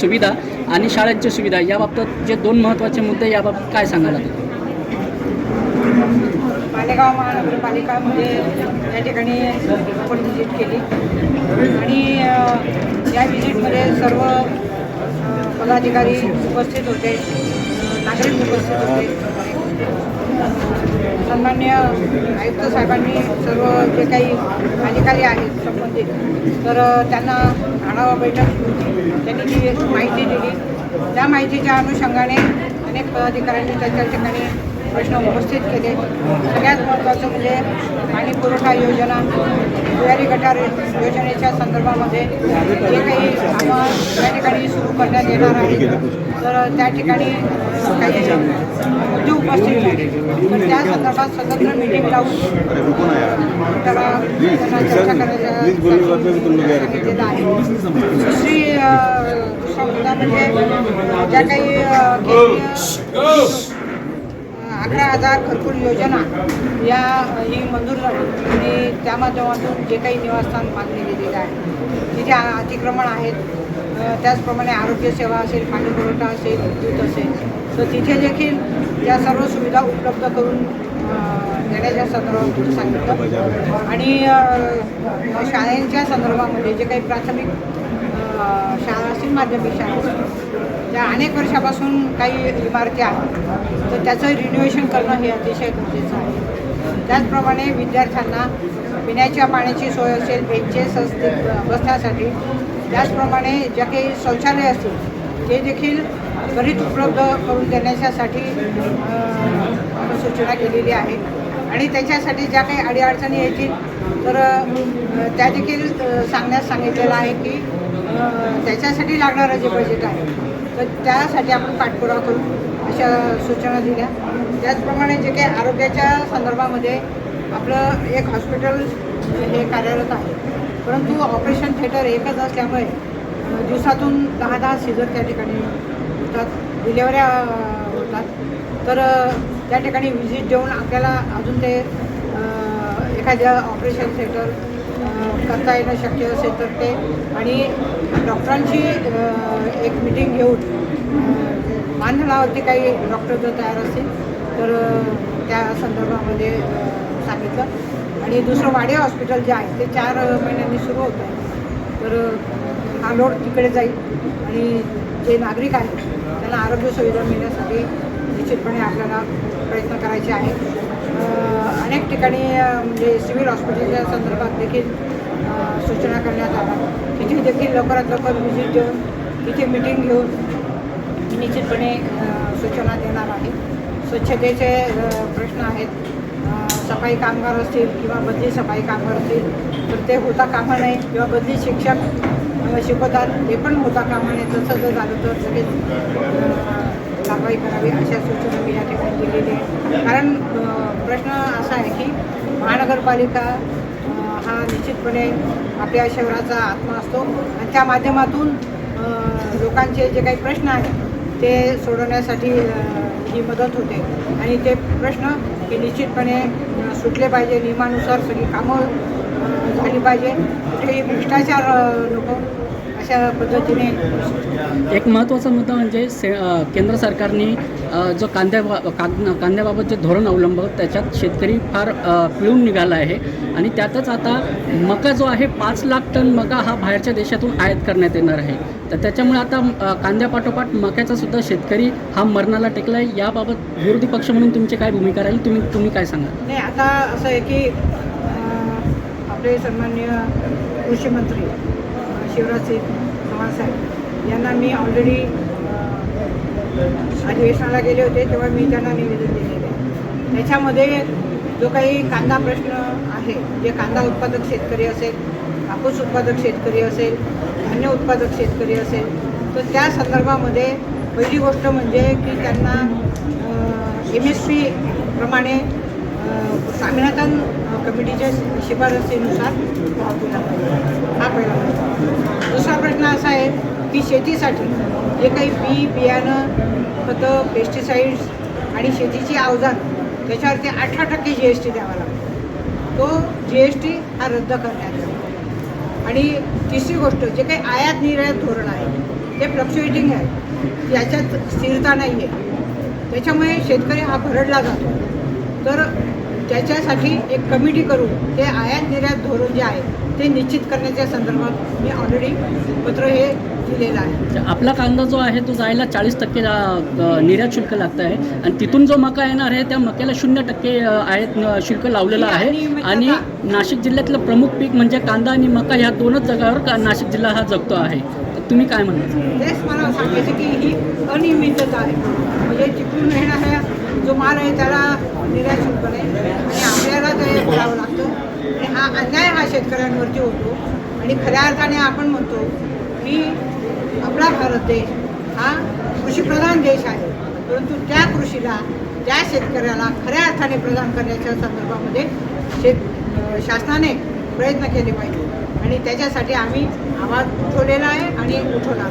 सुविधा आणि शाळांची सुविधा याबाबत जे दोन महत्त्वाचे मुद्दे याबाबत काय सांगायला तुम्ही मालेगाव महानगरपालिकामध्ये या ठिकाणी आपण व्हिजिट केली. आणि या व्हिजिटमध्ये सर्व पदाधिकारी उपस्थित होते. नागरिक उपस्थित होते. सन्मान्य आयुक्त साहेबांनी सर्व जे काही अधिकारी आहेत संबंधित तर त्यांना आढावा बैठक त्यांनी जी माहिती दिली. त्या माहितीच्या अनुषंगाने अनेक पदाधिकाऱ्यांनी त्यांच्या ठिकाणी प्रश्न उपस्थित केले. सगळ्यात महत्त्वाचं म्हणजे पाणी पुरवठा योजना भुयारी गटार योजनेच्या संदर्भामध्ये जे काही कामं त्या ठिकाणी सुरू करण्यात येणार आहेत. तर त्या ठिकाणी काही मुद्दे उपस्थित झाले. तर त्या संदर्भात स्वतंत्र मिटिंग लावून त्याला चर्चा आहे दुसरी दुसरा मुद्दा म्हणजे ज्या काही अकरा हजार घरकुल योजना या ही मंजूर झाली. आणि त्या माध्यमातून जे काही निवासस्थान बांधले गेलेले आहे तिथे आ- अतिक्रमण आहेत. त्याचप्रमाणे आरोग्यसेवा असेल पाणीपुरवठा असेल विद्युत असेल. तर तिथे देखील त्या सर्व सुविधा उपलब्ध करून देण्याच्या संदर्भात सांगितलं. आणि शाळेच्या संदर्भामध्ये जे काही प्राथमिक शाळा असतील माध्यमिक शाळा असतील त्या अनेक वर्षापासून काही इमारती आहेत तर त्याचं रिन्युएशन करणं हे अतिशय गरजेचं आहे. त्याचप्रमाणे विद्यार्थ्यांना पिण्याच्या पाण्याची सोय असेल बेंचेस असतील बसण्यासाठी त्याचप्रमाणे ज्या काही शौचालय असतील ते देखील त्वरित उपलब्ध करून देण्याच्यासाठी सूचना केलेली आहे. आणि त्याच्यासाठी ज्या काही अडीअडचणी येतील तर त्या देखील सांगण्यास सांगितलेलं आहे की त्याच्यासाठी लागणारं जे बजेट आहे तर त्यासाठी आपण पाठपुरावा करू अशा सूचना दिल्या. त्याचप्रमाणे जे काही आरोग्याच्या संदर्भामध्ये आपलं एक हॉस्पिटल हे कार्यरत आहे. परंतु ऑपरेशन थिएटर एकच असल्यामुळे दिवसातून दहा दहा सीझर त्या ठिकाणी होतात डिलेवऱ्या होतात. तर त्या ठिकाणी व्हिजिट देऊन आपल्याला अजून ते एखाद्या ऑपरेशन थिएटर करता येणं शक्य असेल तर ते. आणि डॉक्टरांची एक मिटिंग घेऊन अ, मानधनावरती काही डॉक्टर जर तयार असतील तर त्या संदर्भामध्ये सांगितलं. आणि दुसरं वाडे हॉस्पिटल जे आहे ते चार महिन्यांनी सुरू होतं आहे. तर हा लोड तिकडे जाईल. आणि जे नागरिक आहेत त्यांना आरोग्य सुविधा मिळण्यासाठी निश्चितपणे आपल्याला प्रयत्न करायचे आहेत. अनेक ठिकाणी म्हणजे सिव्हिल हॉस्पिटलच्या संदर्भात देखील सूचना करण्यात आल्या. तिथे देखील लवकरात लवकर व्हिजिट देऊन तिथे मिटिंग घेऊन निश्चितपणे सूचना देणार आहे. स्वच्छतेचे प्रश्न आहेत. सफाई कामगार असतील किंवा बदली सफाई कामगार असतील तर ते होता कामा नये किंवा बदली शिक्षक शिकवतात ते पण होता कामा नये. तसं जर झालं तर लगेच कारवाई करावी अशा सूचना मी या ठिकाणी दिलेली आहे. कारण प्रश्न असा आहे की महानगरपालिका हा निश्चितपणे आपल्या शहराचा आत्मा असतो आणि त्या माध्यमातून लोकांचे जे काही प्रश्न आहेत ते सोडवण्यासाठी ही मदत होते. आणि ते प्रश्न हे निश्चितपणे सुटले पाहिजे. नियमानुसार सगळी कामं झाली पाहिजे. कुठेही भ्रष्टाचार नको अशा पद्धतीने एक महत्त्वाचा मुद्दा म्हणजे से केंद्र सरकारने जो कांद्या कांद्याबाबत जे धोरण अवलंबलं त्याच्यात शेतकरी फार पिळून निघाला आहे. आणि त्यातच आता मका जो आहे पाच लाख टन मका हा बाहेरच्या देशातून आयात करण्यात येणार आहे. तर त्याच्यामुळे आता कांद्यापाठोपाठ मक्याचा सुद्धा शेतकरी हा मरणाला टेकला आहे याबाबत विरोधी पक्ष म्हणून तुमची काय भूमिका राहील? तुम्ही तुम्ही काय सांगाल? नाही आता असं आहे की आपले सन्मान्य कृषी मंत्री शिवराजसिंग चव्हाण साहेब. यांना मी ऑलरेडी अधिवेशनाला गेले होते तेव्हा मी त्यांना निवेदन दिलेले आहे. त्याच्यामध्ये जो काही कांदा प्रश्न आहे जे कांदा उत्पादक शेतकरी असेल कापूस उत्पादक शेतकरी असेल धान्य उत्पादक शेतकरी असेल तर त्या संदर्भामध्ये पहिली गोष्ट म्हणजे की त्यांना एम एस पी प्रमाणे अ, स्वामीनाथन कमिटीच्या शिफारसीनुसार हा पहिला प्रश्न दुसरा प्रश्न असा आहे की शेतीसाठी जे काही बी बियाणं खतं पेस्टिसाईड्स आणि शेतीची अवजार त्याच्यावरती अठरा टक्के जी एस टी द्यावा लागतो. तो जी एस टी हा रद्द करण्यात यावा आणि तिसरी गोष्ट जे काही आयात निर्यात धोरण आहे ते फ्लक्च्युएटिंग आहे याच्यात स्थिरता नाही आहे त्याच्यामुळे शेतकरी हा भरडला जातो. तर त्याच्यासाठी एक कमिटी करून ते आयात निर्यात धोरण जे आहे ते निश्चित करण्याच्या संदर्भात मी ऑलरेडी पत्र हे दिलेलं आहे. आपला कांदा जो आहे तो जायला चाळीस टक्के निर्यात शुल्क लागतं आहे. आणि तिथून जो मका येणार आहे त्या मक्याला शून्य टक्के आयात शुल्क लावलेलं आहे. आणि? नाशिक जिल्ह्यातलं प्रमुख पीक म्हणजे कांदा आणि मका ह्या दोनच जागावर का नाशिक जिल्हा हा जगतो आहे? तर तुम्ही काय म्हणता तेच मला सांगायचं की ही अनियमितता आहे. म्हणजे तिकडून येणाऱ्या जो माल आहे त्याला निर्यात शुल्क नाही. आणि आपल्याला ते करावं लागतं. आणि हा अन्याय हा शेतकऱ्यांवरती होतो. आणि खऱ्या अर्थाने आपण म्हणतो की आपला भारत देश हा कृषीप्रधान देश आहे. परंतु त्या कृषीला त्या शेतकऱ्याला खऱ्या अर्थाने प्रदान करण्याच्या संदर्भामध्ये शेत शासनाने प्रयत्न केले पाहिजे. आणि त्याच्यासाठी आम्ही आवाज उठवलेला आहे आणि उठवणार